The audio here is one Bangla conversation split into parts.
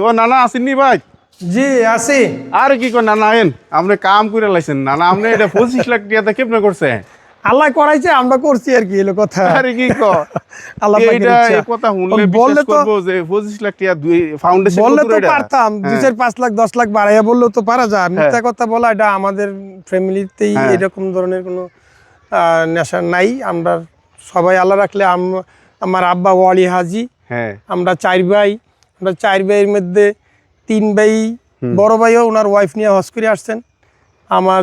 তো নানা আসেননি ভাই? জি আছি। আরে কি কর নানা আইন আপনি কাম করে লাইছেন। নানা আপনি এটা পঁচিশ লাখ টাকা কেমনে করছে? আল্লাহ করাইছে আমরা করছি আর কি এলো কথা। আরে কি ক আল্লাহ এটা এই কথা শুনলে বললে তো যে পঁচিশ লাখ টাকা দুই ফাউন্ডেশন বললে তো পারতাম দুই চার পাঁচ লাখ দশ লাখ বাড়াইয়া বললেও তো পারা যায়। মিথ্যা কথা বলা এটা আমাদের ফ্যামিলিতেই হ্যাঁ। এরকম ধরনের কোনো নেশা নাই। আমরা সবাই আল্লাহ রাখলে আম- আমার আব্বা ওয়ালি হাজি। হ্যাঁ। আমরা চার ভাই। আমরা চার ভাইয়ের মধ্যে তিন ভাই বড় ভাইও ওনার ওয়াইফ নিয়ে হজ করে আসছেন। আমার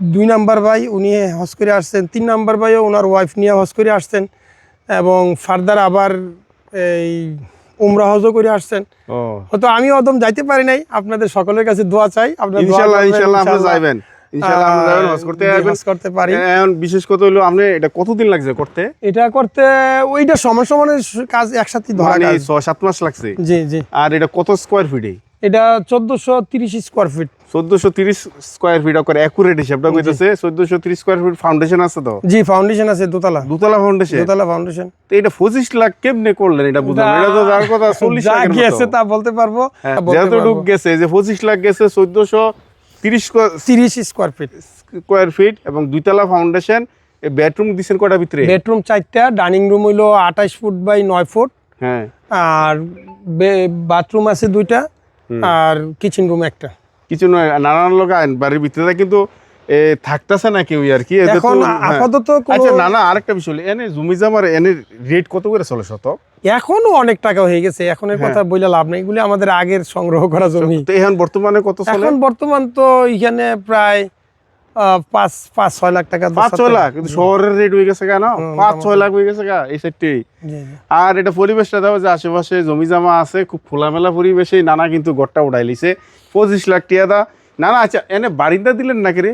দুই নাম্বার ভাই উনি হজ করে আসছেন। তিন নাম্বার ভাইও ওনার ওয়াইফ নিয়ে হজ করে আসছেন এবং ফার্দার আবার এই উমরা হজও করে আসছেন। হয়তো আমি অদম যাইতে পারি নাই। আপনাদের সকলের কাছে দোয়া চাই। আপনারা ইনশাল্লাহ ইনশাল্লাহ আপনি ইনশাল্লাহ। যাইবেন ইনশাল্লাহ হজ করতে হজ করতে পারি। এখন বিশেষ কথা হলো আপনি এটা কতদিন লাগছে করতে? এটা করতে ওইটা সময় সমানের কাজ একসাথে ধরা কাজ। ছয় সাত মাস লাগছে? জি জি। আর এটা কত স্কোয়ার ফিটে এটা চোদ্দশো স্কোয়ার ফিট করে হিসাবটা কইতেছে ফাউন্ডেশন আছে তো? জি ফাউন্ডেশন আছে দোতলা। দুতলা ফাউন্ডেশন দোতলা ফাউন্ডেশন তো এটা পঁচিশ লাখ কেমনে করলেন এটা বুঝলাম? এটা তো যার কথা চল্লিশ যা লাখের গেছে তা বলতে পারব হ্যাঁ, গেছে যে পঁচিশ লাখ গেছে চোদ্দশো তিরিশ তিরিশ স্কোয়ার ফিট। স্কোয়ার ফিট এবং দুইতলা ফাউন্ডেশন বেডরুম দিচ্ছেন কটা ভিতরে? বেডরুম চারটা ডাইনিং রুম হইল আঠাশ ফুট বাই নয় ফুট। হ্যাঁ। আর বাথরুম আছে দুইটা আর কিচেন রুম একটা। কিছু নয় নানান লোক আইন বাড়ির ভিতরে কিন্তু থাকতেছে না কেউ আর কি? এখন হ্যাঁ। আপাতত আচ্ছা না না আরেকটা বিষয় এনে জমি জামার এনে রেট কত করে চলে শত এখনও অনেক টাকা হয়ে গেছে। এখনের হ্যাঁ। কথা বলে লাভ নেই। এগুলি আমাদের আগের সংগ্রহ করা জমি। এখন বর্তমানে কত চলে? এখন বর্তমান তো এখানে প্রায় পাঁচ পাঁচ ছয় লাখ টাকা পাঁচ ছয় লাখ। কিন্তু শহরের রেট হয়ে গেছে কেন? পাঁচ ছয় লাখ হয়ে গেছে গা এই সাইডটি। আর এটা পরিবেশটা দাও যে আশেপাশে জমি জামা আছে খুব খোলামেলা পরিবেশে। নানা কিন্তু গড়টা উঠাই লিছে। পঁচিশ লাখ টিয়া দা। না না আচ্ছা এনে বারিন্দা দিলেন নাকি রে?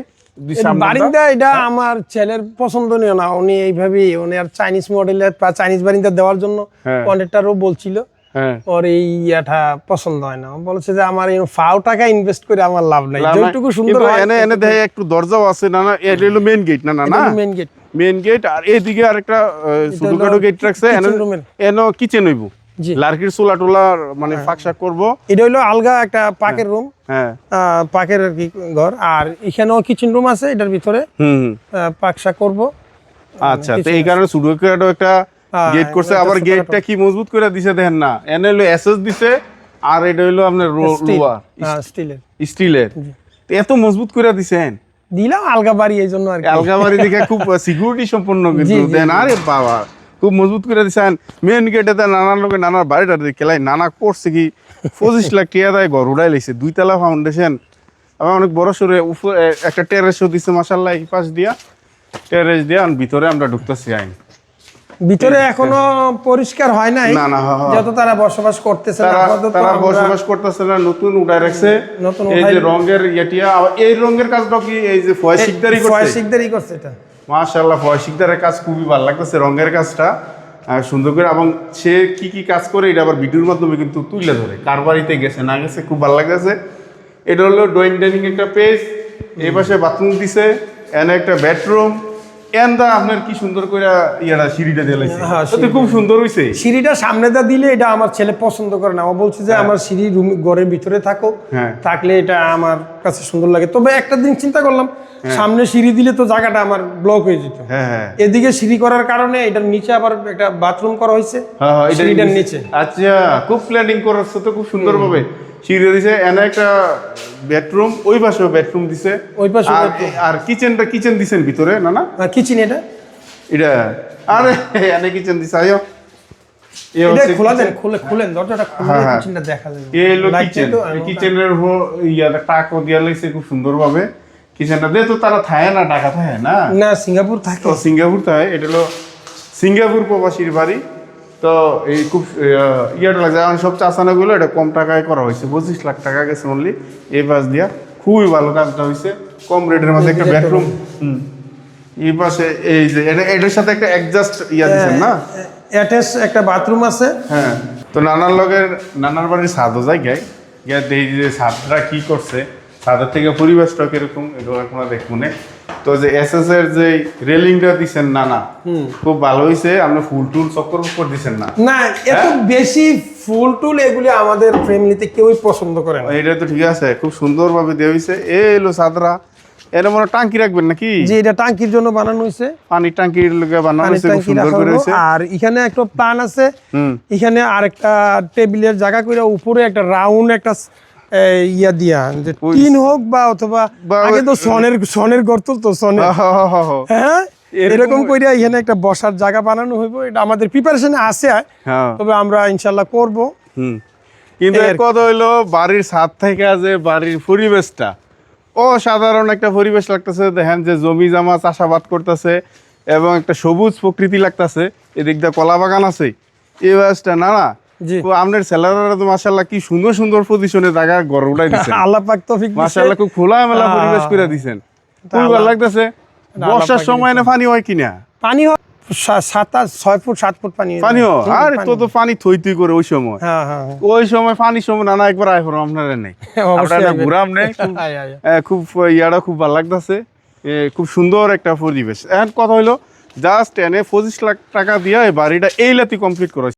বারিন্দা এটা আমার ছেলের পছন্দনীয় না। উনি এইভাবেই উনি আর চাইনিজ মডেলের বা চাইনিজ বারিন্দা দেওয়ার জন্য হ্যাঁ। কন্ট্রাক্টরও বলছিল। হ্যাঁ। ওর এই ইয়াটা পছন্দ হয় না। বলেছে যে আমার ফাও টাকা ইনভেস্ট করে আমার লাভ নাই। যেটুকু সুন্দর এনে এনে দেখে একটু দরজাও আছে না না? এটা হলো মেন গেট না না না? মেন গেট মেন গেট আর এইদিকে আরেকটা ছোটখাটো গেট রাখছে। এনে- কিচেন হইব। লার্কির চুলা টুলা মানে ফাঁক শাক করব। এটা হলো আলগা একটা পাকের রুম। হ্যাঁ। পাকের আর কি ঘর। আর এখানেও কিচেন রুম আছে এটার ভিতরে হুম হুম। পাকশা করব। আচ্ছা তো এই কারণে ছোটখাটো একটা হ্যাঁ, গেট করছে। আবার গেটটা কি মজবুত করে দিছে দেখেন না। এনে হলো এসএস দিছে আর এটা হলো আপনার লোয়া স্টিলের। স্টিলের তো এত মজবুত করে দিছেন দিলাম আলগা বাড়ি এই জন্য আর কি। আলগাবাড়ি দেখে খুব সিকিউরিটি সম্পন্ন কিন্তু দেন। আরে বাবা। খুব মজবুত করে দিছেন। মেন গেটে নানান লোকে নানার বাড়িটা খেলাই নানা করছে কি? পঁচিশ লাখ টিয়া দেয় ঘর উড়াই লাইছে দুইতলা ফাউন্ডেশন আবার অনেক বড় সরে উপরে একটা টেরেসও দিছে মাসাল্লাহ এই পাশ দিয়া। টেরেস দিয়া ভিতরে আমরা ঢুকতেছি আইন। ভিতরে এখনও পরিষ্কার হয় নাই? না, না, হ্যাঁ, হ্যাঁ। যত তারা বসবাস করতেছে তারা বসবাস করতেছে না নতুন উঠাই রাখছে। নতুন এই যে রঙের ইয়েটিয়া এই রঙের কাজটা কি? এই যে ফয় শিকদারি ফয় করছে শিকদারি করছে এটা। মাশাআল্লাহ ফয়সিকদারের কাজ খুবই ভালো লাগতেছে, রঙের কাজটা সুন্দর করে, এবং সে কি কি কাজ করে, এটা আবার ভিডিওর মাধ্যমে কিন্তু তুলে ধরে, কার বাড়িতে গেছে, না গেছে, খুব ভালো লাগতেছে। এটা হলো ড্রয়িং, ডাইনিং একটা পেজ, এই পাশে বাথরুম দিছে, এনে একটা বেডরুম এন্দা আপনার কি সুন্দর করে ইয়াটা সিঁড়িটা দিয়ে হ্যাঁ, খুব সুন্দর হইছে। সিঁড়িটা সামনে দা দিলে এটা আমার ছেলে পছন্দ করে না। ও বলছে যে আমার সিঁড়ি রুম ঘরের ভিতরে থাকো। হ্যাঁ। থাকলে এটা আমার কাছে সুন্দর লাগে। তবে একটা দিন চিন্তা করলাম সামনে সিঁড়ি দিলে তো জায়গাটা আমার ব্লক হয়ে যেত। হ্যাঁ হ্যাঁ। এদিকে সিঁড়ি করার কারণে এটার নিচে আবার একটা বাথরুম করা হয়েছে হ্যাঁ হ্যাঁ সিঁড়িটার নিচে। আচ্ছা খুব প্ল্যানিং করাচ্ছে তো খুব সুন্দর ভাবে সিঁড়ি দিছে এনে একটা বেডরুম ওই পাশেও বেডরুম দিছে। ওই পাশে আর কিচেনটা কিচেন দিছেন ভিতরে না না? কিচেন এটা? এটা আরে এনে কিচেন দিছে আয়ো। খোলা দেন kitchen। খুলে খুলেন দরজাটা খুলে হ্যাঁ, হ্যাঁ। কিচেনটা দেখা যাবে। এই হলো কিচেন কিচেনের ইয়াটা টাকও দিয়া লাইছে খুব সুন্দর ভাবে কিচেনটা দিয়ে তো তারা থায় না টাকা থায় না? না সিঙ্গাপুর থাকে। সিঙ্গাপুর থাকে এটা হলো সিঙ্গাপুর প্রবাসীর বাড়ি। তো এই খুব ইয়েটা লাগছে। এখন সব চাষানাগুলো এটা কম টাকায় করা হয়েছে। পঁচিশ লাখ টাকা গেছে অনলি এই পাশ দিয়া খুবই ভালো কাজটা হয়েছে। কম রেটের মধ্যে একটা বেডরুম হুম। এই পাশে এই যে এটা এটার সাথে একটা অ্যাডজাস্ট ইয়া দিচ্ছেন না? অ্যাটাচ একটা বাথরুম আছে। হ্যাঁ। তো নানার লগের নানার বাড়ির ছাদও যায় গিয়া দেখি যে ছাদরা কি করছে। ছাদের থেকে পরিবেশটা কীরকম এগুলো আপনারা দেখুন তো যে এস এস এর যে রেলিংটা দিছেন না না খুব ভালো হয়েছে আপনি ফুল টুল চক্কর উপর দিছেন না। না এত বেশি ফুল টুল এগুলি আমাদের ফ্যামিলিতে কেউই পছন্দ করে না। এটা তো ঠিক আছে খুব সুন্দরভাবে দেওয়া হয়েছে এ এলো সাদরা এর মনে হয় টাঙ্কি রাখবেন নাকি? যে এটা টাঙ্কির জন্য বানানো হয়েছে পানির টাঙ্কির লোকে বানানো হয়েছে খুব সুন্দর করে। হয়েছে আর এখানে একটা প্ল্যান আছে। এখানে আরেকটা টেবিলের জায়গা করে উপরে একটা রাউন্ড একটা ইয়া দিয়া টিন হোক বা অথবা আগে তো সনের সনের তুলতো সনের। হ্যাঁ? এরকম- এখানে একটা বসার জায়গা বানানো হইব এটা আমাদের প্রিপারেশনে আছে। তবে আমরা ইনশাল্লাহ করব। কিন্তু। কথা হইল বাড়ির ছাদ থেকে যে বাড়ির পরিবেশটা ও সাধারণ একটা পরিবেশ লাগতেছে। দেখেন যে জমি জামা চাষাবাদ করতেছে এবং একটা সবুজ প্রকৃতি লাগতেছে। এদিক দিয়ে কলা বাগান আছে এই বয়সটা না না। তো আপনার ছেলেরা তো মাসাল্লাহ কি সুন্দর সুন্দর পজিশনে জায়গা গড় উঠাই দিচ্ছেন আল্লাহ পাক তৌফিক দিছে। খুব খোলা মেলা পরিবেশ করে দিছেন। খুব লাগতেছে। বর্ষার সময় না পানি হয় কিনা? পানি হয় সা- ছয় ফুট সাত ফুট পানি হয়। আর তো তো পানি থই তুই করে ওই সময়। ওই সময় পানির সময় নানা একবার আয় করো আপনারা নেই। আপনারা ঘুরাম নেই। খুব খুব ইয়াটা খুব ভালো লাগতেছে। খুব সুন্দর একটা পরিবেশ। এখন কথা হইল জাস্ট এনে পঁচিশ লাখ টাকা দিয়ে বাড়িটা এই লাতি কমপ্লিট করা